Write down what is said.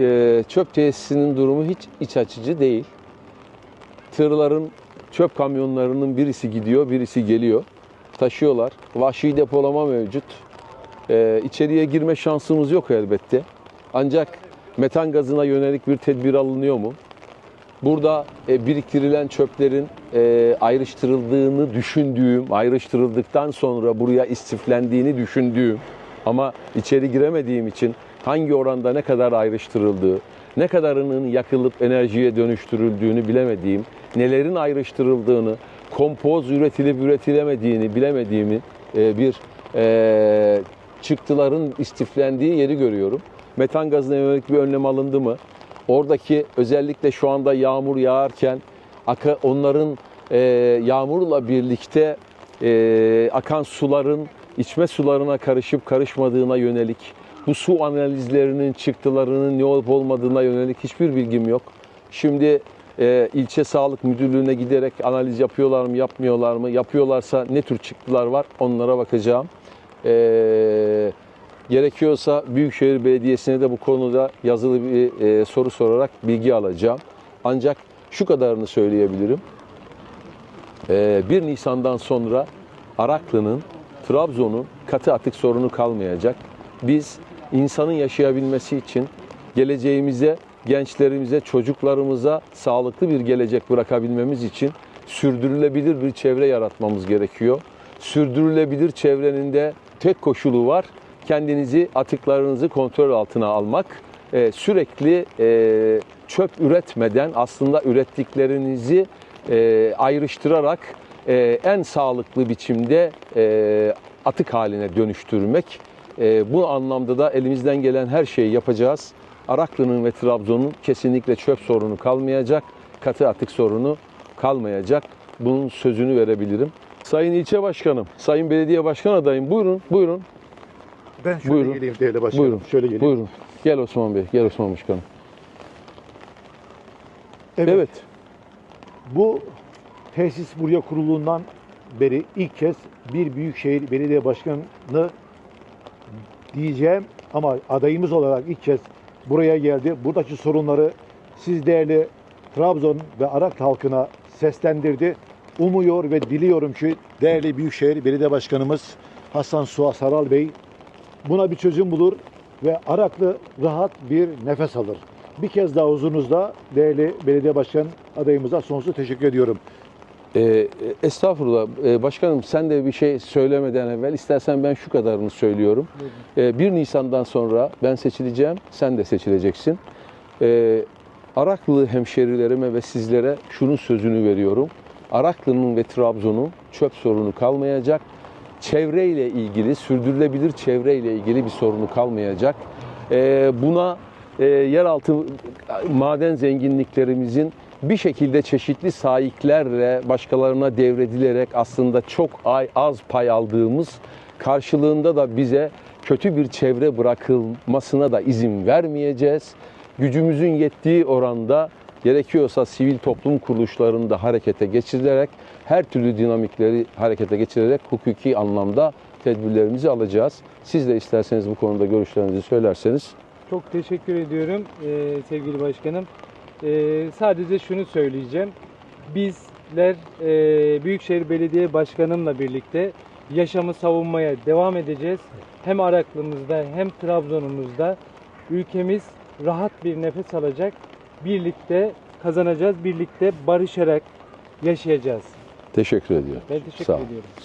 e, çöp tesisinin durumu hiç iç açıcı değil. Tırların, çöp kamyonlarının birisi gidiyor, birisi geliyor. Taşıyorlar. Vahşi depolama mevcut. E, içeriye girme şansımız yok elbette. Ancak metan gazına yönelik bir tedbir alınıyor mu? Burada e, biriktirilen çöplerin e, ayrıştırıldığını düşündüğüm, ayrıştırıldıktan sonra buraya istiflendiğini düşündüğüm ama içeri giremediğim için hangi oranda ne kadar ayrıştırıldığı, ne kadarının yakılıp enerjiye dönüştürüldüğünü bilemediğim, nelerin ayrıştırıldığını, kompoz üretilip üretilemediğini bilemediğimi e, bir e, çıktıların istiflendiği yeri görüyorum. Metan gazına yönelik bir önlem alındı mı? Oradaki özellikle şu anda yağmur yağarken onların e, yağmurla birlikte akan suların içme sularına karışıp karışmadığına yönelik bu su analizlerinin çıktılarının ne olup olmadığına yönelik hiçbir bilgim yok. Şimdi e, ilçe sağlık müdürlüğüne giderek analiz yapıyorlar mı yapmıyorlar mı yapıyorlarsa ne tür çıktılar var onlara bakacağım. E, Gerekiyorsa Büyükşehir Belediyesi'ne de bu konuda yazılı bir e, soru sorarak bilgi alacağım. Ancak şu kadarını söyleyebilirim. E, 1 Nisan'dan sonra Araklı'nın, Trabzon'un katı atık sorunu kalmayacak. Biz insanın yaşayabilmesi için geleceğimize, gençlerimize, çocuklarımıza sağlıklı bir gelecek bırakabilmemiz için sürdürülebilir bir çevre yaratmamız gerekiyor. Sürdürülebilir çevrenin de tek koşulu var. Kendinizi, atıklarınızı kontrol altına almak. Ee, sürekli e, çöp üretmeden aslında ürettiklerinizi e, ayrıştırarak e, en sağlıklı biçimde e, atık haline dönüştürmek. E, bu anlamda da elimizden gelen her şeyi yapacağız. Araklı'nın ve Trabzon'un kesinlikle çöp sorunu kalmayacak, katı atık sorunu kalmayacak. Bunun sözünü verebilirim. Sayın İlçe Başkanım, Sayın Belediye Başkan adayım buyurun, buyurun, Ben şöyle Buyurun. geleyim değerli başkanım. buyurun. Şöyle geleyim. Buyurun. Gel Osman Bey, gel Osman Başkanım. Evet, Evet. Bu tesis buraya kurulduğundan beri ilk kez bir büyükşehir belediye başkanı diyeceğim ama adayımız olarak ilk kez buraya geldi. Buradaki sorunları siz değerli Trabzon ve Arak halkına seslendirdi. Umuyor ve diliyorum ki değerli Büyükşehir Belediye Başkanımız Hasan Suat Saral Bey buna bir çözüm bulur ve Araklı rahat bir nefes alır. Bir kez daha huzurunuzda değerli belediye başkan adayımıza sonsuz teşekkür ediyorum. Ee, estağfurullah. Ee, başkanım sen de bir şey söylemeden evvel istersen ben şu kadarını söylüyorum. Ee, 1 Nisan'dan sonra ben seçileceğim, sen de seçileceksin. Ee, Araklı hemşerilerime ve sizlere şunun sözünü veriyorum. Araklı'nın ve Trabzon'un çöp sorunu kalmayacak. Çevreyle ilgili, sürdürülebilir çevreyle ilgili bir sorunu kalmayacak. Ee, buna e, yeraltı maden zenginliklerimizin bir şekilde çeşitli sahiplerle başkalarına devredilerek aslında çok ay, az pay aldığımız karşılığında da bize kötü bir çevre bırakılmasına da izin vermeyeceğiz. Gücümüzün yettiği oranda gerekiyorsa sivil toplum kuruluşlarını da harekete geçirerek her türlü dinamikleri harekete geçirerek hukuki anlamda tedbirlerimizi alacağız. Siz de isterseniz bu konuda görüşlerinizi söylerseniz. Çok teşekkür ediyorum sevgili başkanım. Eee, sadece şunu söyleyeceğim. Bizler eee, Büyükşehir Belediye Başkanımla birlikte yaşamı savunmaya devam edeceğiz. Hem Araklımızda hem Trabzon'umuzda ülkemiz rahat bir nefes alacak. Birlikte kazanacağız, birlikte barışarak yaşayacağız. Teşekkür ediyorum. Ben teşekkür Sağ olun. ediyorum.